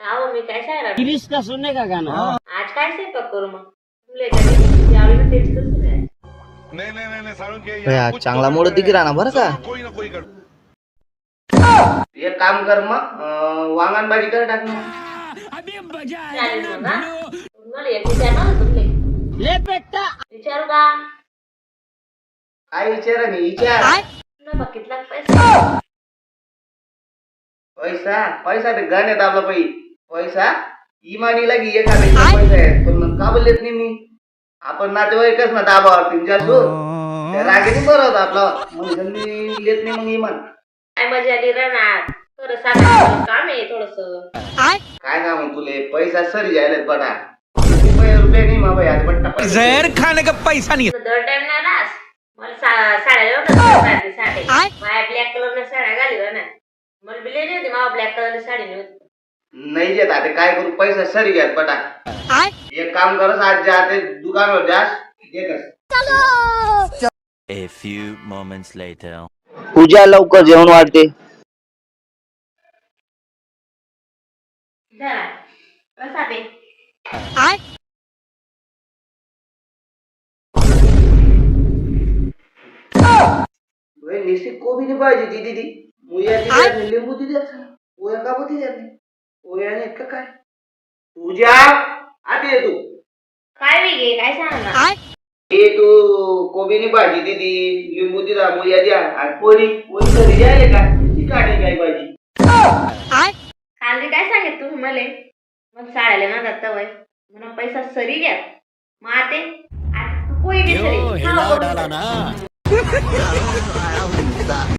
अहो मी काय सांगणार गिरीश का सुनने का गाना आज काय स्वयंपाक करू मग? तुला त्यावेळी तेच करतो काय नहीं नहीं नहीं, नहीं सारुण के अरे चांगला मोड दिगी राहणार बरं का? कोई ना कोई कर. एक काम कर मग अं, वांगण भाजी कर टाक मग. चालेल मग हा? तुम्हाला एक विचारणार तुमले. ले बेटा. विचारू का? काय विचार नाही विचार? तुला बघितला पैसा. पैसा? पैसा ते गाण्यात आपला पै पैसा? इमानी लागी एखाद्या पैसा आहे पण मग का बोललेत नाही मी? आपण नातेवाईकच ना दाबावर तीन चार सो त्या रागेने बरं होतं आपलं. मग जल्दी लेत नाही मग इमान काय मजा आली राहणार थोडं काम आहे थोडस. काय ना मग तुले? पैसा सरी जायला बटा रुपये रुपये नाही मा भाई आज बट्टा पैसा. जहर खाने का पैसा नहीं. दर टाइम ना रास मला साड्या लावून साडी माझ्या ब्लॅक कलरच्या साड्या घाली ना. मला बी लेली होती मला ब्लॅक कलरची साडी नव्हती नाही देत. आता काय करू? पैसा सरी घ्यात बटा. एक काम करस आज जा ते दुकानावर जास देतस A few moments later. पूजा लवकर जेवण वाढते. निश्चित कोबी नाही पाहिजे ती दिदी. मुया दिली लिंबू दिली असं. का त्यात पोया नाही का काय? पूजा आता ये तू. काय वेगळे काय सांगणार ए तू कोबीनी भाजी दिदी लिंबू दिला मुया द्या आणि पोळी. पोळी घरी जायले का? ती काढली काय भाजी? काल काय सांगित तुम्ही मले? मग साड्याला ना दत्ता वय म्हणून पैसा सरी घ्या. मग आते आता तू पोई बी सरी. हा, बरोबर.